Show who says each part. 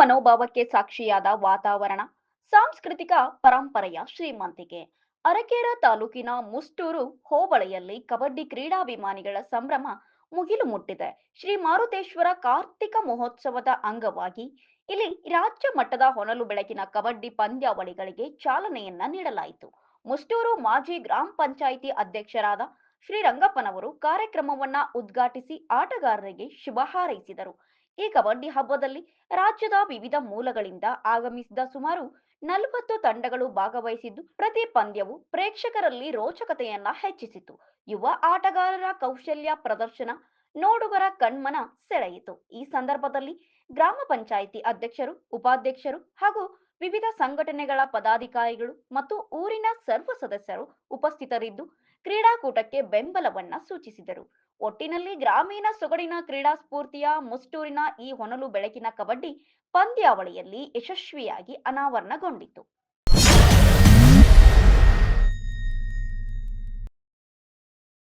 Speaker 1: ಮನೋಭಾವಕ್ಕೆ ಸಾಕ್ಷಿಯಾದ ವಾತಾವರಣ, ಸಾಂಸ್ಕೃತಿಕ ಪರಂಪರೆಯ ಶ್ರೀಮಂತಿಕೆ. ಅರಕೇರ ತಾಲೂಕಿನ ಮುಷ್ಟೂರು ಹೋಬಳಿಯಲ್ಲಿ ಕಬಡ್ಡಿ ಕ್ರೀಡಾಭಿಮಾನಿಗಳ ಸಂಭ್ರಮ ಮುಗಿಲು ಮುಟ್ಟಿದೆ. ಶ್ರೀ ಮಾರುತೇಶ್ವರ ಕಾರ್ತಿಕ ಮಹೋತ್ಸವದ ಅಂಗವಾಗಿ ಇಲ್ಲಿ ರಾಜ್ಯ ಮಟ್ಟದ ಹೊನಲು ಬೆಳಕಿನ ಕಬಡ್ಡಿ ಪಂದ್ಯಾವಳಿಗಳಿಗೆ ಚಾಲನೆಯನ್ನ ನೀಡಲಾಯಿತು. ಮುಷ್ಟೂರು ಮಾಜಿ ಗ್ರಾಮ ಪಂಚಾಯಿತಿ ಅಧ್ಯಕ್ಷರಾದ ಶ್ರೀ ರಂಗಪ್ಪನವರು ಕಾರ್ಯಕ್ರಮವನ್ನ ಉದ್ಘಾಟಿಸಿ ಆಟಗಾರರಿಗೆ ಶುಭ ಹಾರೈಸಿದರು. ಈ ಕಬಡ್ಡಿ ಹಬ್ಬದಲ್ಲಿ ರಾಜ್ಯದ ವಿವಿಧ ಮೂಲಗಳಿಂದ ಆಗಮಿಸಿದ ಸುಮಾರು ನಲವತ್ತು ತಂಡಗಳು ಭಾಗವಹಿಸಿದ್ದು, ಪ್ರತಿ ಪಂದ್ಯವು ಪ್ರೇಕ್ಷಕರಲ್ಲಿ ರೋಚಕತೆಯನ್ನ ಹೆಚ್ಚಿಸಿತು. ಯುವ ಆಟಗಾರರ ಕೌಶಲ್ಯ ಪ್ರದರ್ಶನ, ನೋಡುಗರ ಕಣ್ಮನ ಸೆಳೆಯಿತು. ಈ ಸಂದರ್ಭದಲ್ಲಿ ಗ್ರಾಮ ಪಂಚಾಯಿತಿ ಅಧ್ಯಕ್ಷರು, ಉಪಾಧ್ಯಕ್ಷರು ಹಾಗೂ ವಿವಿಧ ಸಂಘಟನೆಗಳ ಪದಾಧಿಕಾರಿಗಳು ಮತ್ತು ಊರಿನ ಸರ್ವ ಸದಸ್ಯರು ಉಪಸ್ಥಿತರಿದ್ದು ಕ್ರೀಡಾಕೂಟಕ್ಕೆ ಬೆಂಬಲವನ್ನ ಸೂಚಿಸಿದರು. ಒಟ್ಟಿನಲ್ಲಿ ಗ್ರಾಮೀಣ ಸೊಗಡಿನ ಕ್ರೀಡಾ ಸ್ಫೂರ್ತಿಯ ಮುಸ್ಟೂರಿನ ಈ ಹೊನಲು ಬೆಳಕಿನ ಕಬಡ್ಡಿ ಪಂದ್ಯಾವಳಿಯಲ್ಲಿ ಯಶಸ್ವಿಯಾಗಿ ಅನಾವರಣಗೊಂಡಿತು.